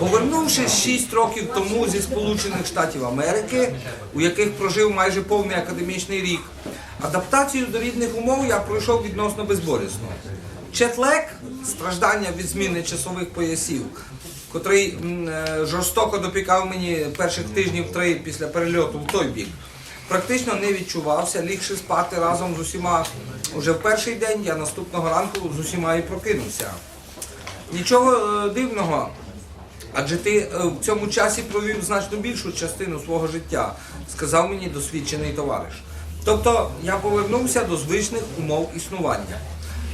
Повернувшись 6 років тому зі Сполучених Штатів Америки, у яких прожив майже повний академічний рік, адаптацію до рідних умов я пройшов відносно безболісно. Четлек, страждання від зміни часових поясів, котрий е, жорстоко допікав мені перших тижнів три після перельоту в той бік, практично не відчувався, лігши спати разом з усіма уже в перший день, я наступного ранку з усіма і прокинувся. Нічого е, дивного, адже ти е, в цьому часі провів значно більшу частину свого життя, сказав мені досвідчений товариш. Тобто я повернувся до звичних умов існування.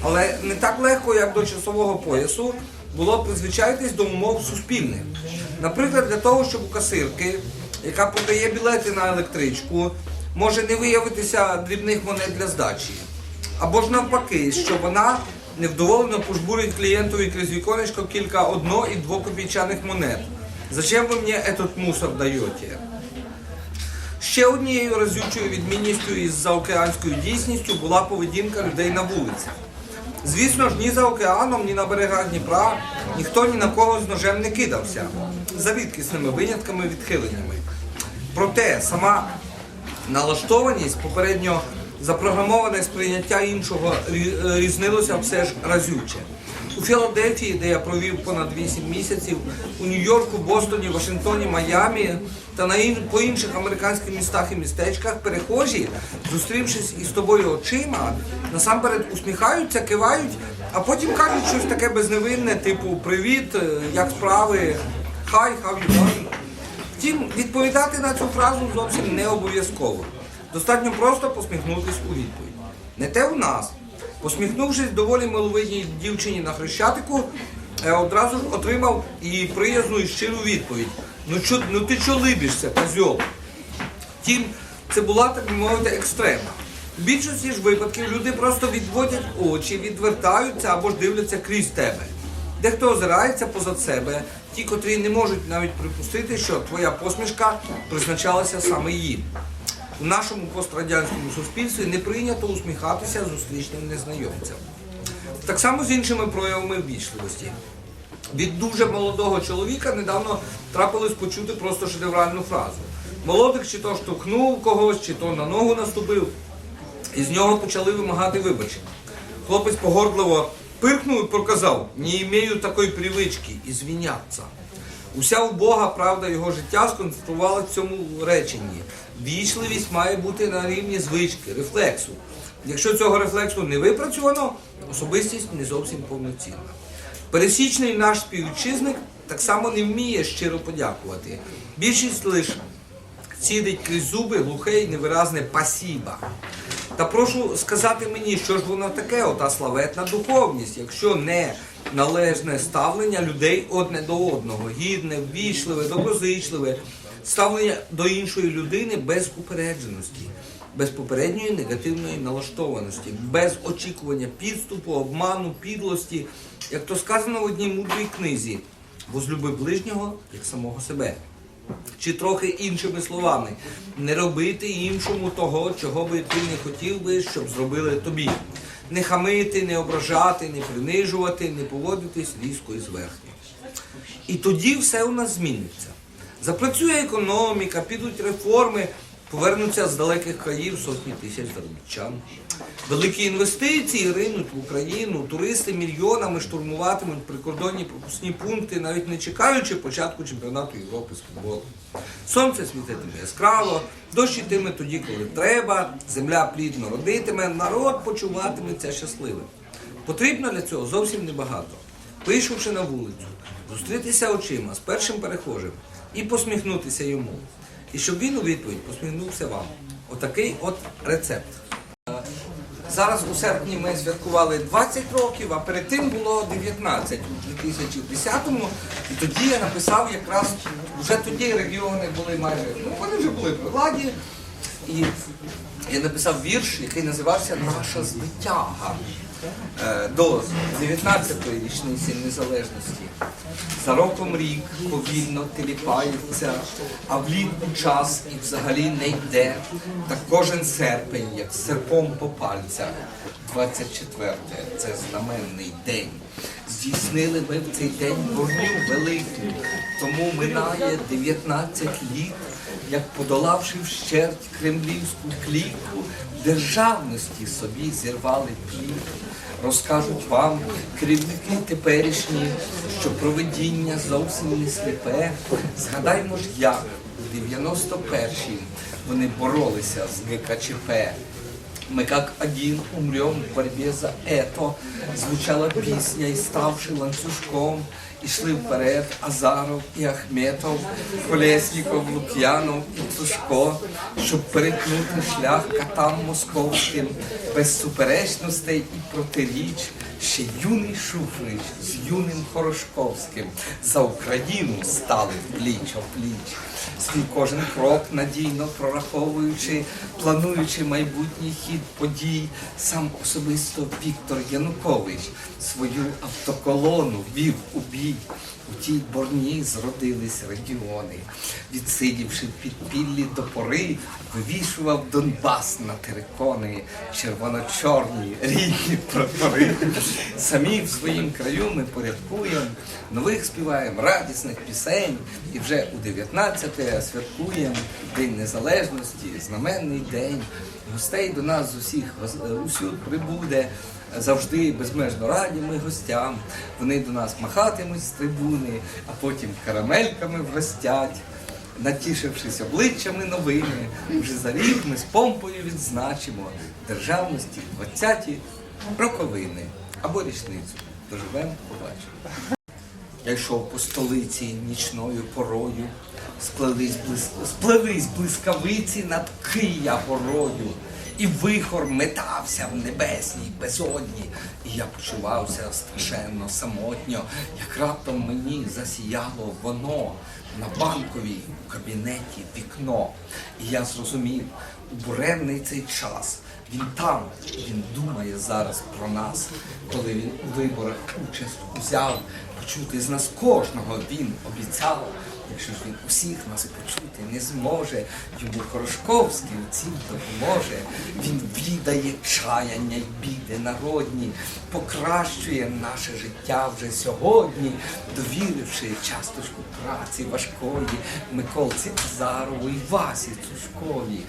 Але не так легко, як до часового поясу, було призвичайтись до умов суспільних. Наприклад, для того, щоб у касирки, яка подає білети на електричку, може не виявитися дрібних монет для здачі. Або ж навпаки, що вона невдоволено пожбурить клієнтові крізь віконечко кілька одно- і двокопійчаних монет. Зачем ви мені этот мусор даєте? Ще однією разючою відмінністю із заокеанською дійсністю була поведінка людей на вулицях. Звісно ж, ні за океаном, ні на берегах Дніпра ніхто ні на кого з ножем не кидався, за рідкісними винятками відхиленнями. Проте сама налаштованість, попередньо запрограмоване сприйняття іншого е, різнилося все ж разюче. У Філадельфії, де я провів понад 8 місяців, у Нью-Йорку, Бостоні, Вашингтоні, Майамі та на ін- по інших американських містах і містечках перехожі, зустрівшись із тобою очима, насамперед усміхаються, кивають, а потім кажуть щось таке безневинне, типу Привіт, е, як справи, хай, how? Втім, відповідати на цю фразу зовсім не обов'язково. Достатньо просто посміхнутись у відповідь. Не те у нас. Посміхнувшись доволі миловидній дівчині на хрещатику, е, одразу ж отримав і приязну і щиру відповідь. Ну, чо, ну ти чо либішся, козьол? Втім, це була, так би мовити, екстрема. В більшості ж випадків люди просто відводять очі, відвертаються або ж дивляться крізь тебе. Дехто озирається позад себе, ті, котрі не можуть навіть припустити, що твоя посмішка призначалася саме їм. У нашому пострадянському суспільстві не прийнято усміхатися зустрічним незнайомцям. Так само з іншими проявами ввічливості. Від дуже молодого чоловіка недавно трапилось почути просто шедевральну фразу. Молодик чи то штовхнув когось, чи то на ногу наступив, і з нього почали вимагати вибачення. Хлопець погордливо пиркнув і проказав: не імею такої привички і звіняться. Уся убога правда його життя сконцентрувалася в цьому реченні. Вічливість має бути на рівні звички, рефлексу. Якщо цього рефлексу не випрацьовано, особистість не зовсім повноцінна. Пересічний наш співвітчизник так само не вміє щиро подякувати. Більшість лише цідить крізь зуби глухе і невиразне пасіба. Та прошу сказати мені, що ж воно таке, ота славетна духовність, якщо не належне ставлення людей одне до одного, гідне, ввічливе, доброзичливе, ставлення до іншої людини без упередженості, без попередньої негативної налаштованості, без очікування підступу, обману, підлості, як то сказано в одній мудрій книзі, возлюби ближнього як самого себе. Чи трохи іншими словами, не робити іншому того, чого би ти не хотів би, щоб зробили тобі. Не хамити, не ображати, не принижувати, не поводитись різко і зверхньо. І тоді все у нас зміниться. Запрацює економіка, підуть реформи, повернуться з далеких країв сотні тисяч заробітчан. Великі інвестиції ринуть в Україну, туристи мільйонами штурмуватимуть прикордонні пропускні пункти, навіть не чекаючи початку чемпіонату Європи з футболу. Сонце світитиме яскраво, дощ йтиме тоді, коли треба, земля плідно родитиме, народ почуватиметься щасливим. Потрібно для цього зовсім небагато. Вийшовши на вулицю, зустрітися очима з першим перехожим і посміхнутися йому. І щоб він у відповідь посміхнувся вам. Отакий от рецепт. Зараз у серпні ми святкували 20 років, а перед тим було 19 у 2010-му. І тоді я написав якраз, вже тоді регіони були майже, ну вони вже були при владі. І я написав вірш, який називався Наша звитяга е, до 19-ї річниці незалежності. За роком рік повільно теліпається, а влітку час і взагалі не йде. Та кожен серпень, як серпом по пальцях. 24 це знаменний день. здійснили ми в цей день вогню велику. Тому минає 19 літ, як подолавши вщерть кремлівську кліку, державності собі зірвали плід. Розкажуть вам керівники теперішні, що проведіння зовсім не сліпе. Згадаймо ж, як у 91-й вони боролися з ГКЧП. Мы как один умрем в борьбе за это. Звучала пісня, і ставши ланцюжком, ішли вперед Азаров і Ахметов, Колесніков, Лук'янов і Цушко, щоб перетнути шлях катам московським, без суперечностей і протиріч. Ще юний Шуфрич з юним Хорошковським за Україну стали пліч опліч. Свій кожен крок надійно прораховуючи, плануючи майбутній хід подій, сам особисто Віктор Янукович свою автоколону вів у бій. У тій борні зродились регіони, відсидівши підпіллі до пори, вивішував Донбас на терикони, червоно-чорні рідні прапори. Самі в своїм краю ми порядкуємо, нових співаємо радісних пісень, і вже у 19-те святкуємо День Незалежності, знаменний день. Гостей до нас з усіх гос- усюд прибуде. Завжди безмежно раді ми гостям. Вони до нас махатимуть з трибуни, а потім карамельками вгостять. Натішившись обличчями новими, вже за рік ми з помпою відзначимо державності 20-ті роковини або річницю. Доживемо, побачимо. Я йшов по столиці нічною порою, сплелись блискавиці над Кия горою, і вихор метався в небесній безодні, і я почувався страшенно самотньо, як раптом мені засіяло воно на банковій у кабінеті вікно. І я зрозумів, у буремний цей час. Він там, він думає зараз про нас, коли він у виборах участь узяв, почути з нас кожного він обіцяв. Якщо ж він усіх нас почути не зможе, йому Хорошковський цім допоможе. Він віддає чаяння й біди народні, покращує наше життя вже сьогодні, довіривши часточку праці важкої Миколці Азарову і Васі Цушкові.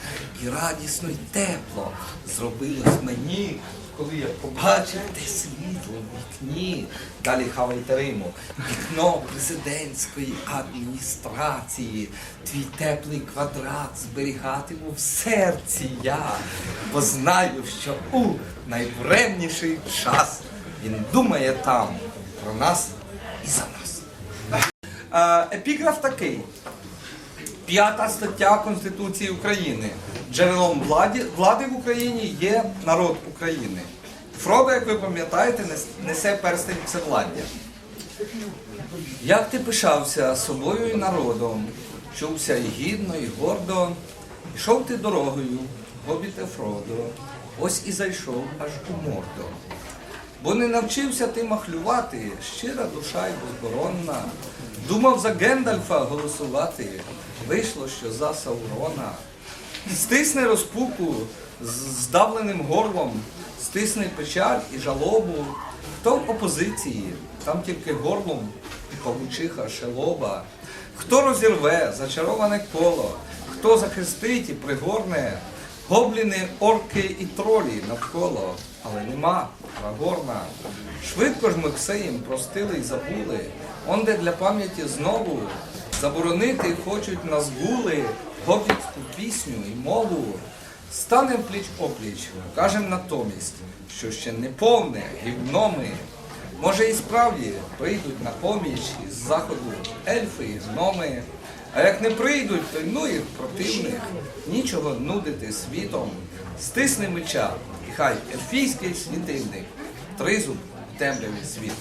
І радісно й тепло зробилось мені, коли я побачив те світло вікні. Далі хавайте Риму. Вікно президентської адміністрації. Твій теплий квадрат зберігатиму в серці я, бо знаю, що у найбуремніший час він думає там про нас і за нас. Е, Епіграф такий. П'ята стаття Конституції України. Джерелом влади, влади в Україні є народ України. Фродо, як ви пам'ятаєте, несе перстень всевладдя. Як ти пишався собою і народом, чувся і гідно, і гордо, йшов ти дорогою, гобіте Фродо, ось і зайшов аж у мордо. Бо не навчився ти махлювати, щира душа й безборонна. Думав за Гендальфа голосувати, вийшло, що за Саурона. Стисни розпуку з здавленим горлом, стисни печаль і жалобу. Хто в опозиції, там тільки горлом і павучиха шелоба. Хто розірве зачароване коло, хто захистить і пригорне, гобліни, орки і тролі навколо, але нема Рагорна. Швидко ж ми Ксеєм простили й забули, онде для пам'яті знову заборонити хочуть нас гули, гобітську пісню і мову. Станем пліч опліч, кажем натомість, що ще не повне гівно ми. Може і справді прийдуть на поміч із заходу ельфи і гноми. А як не прийдуть, то ну їх противних, нічого нудити світом. Стисни меча, і хай ельфійський світильник, тризуб в темряві світ.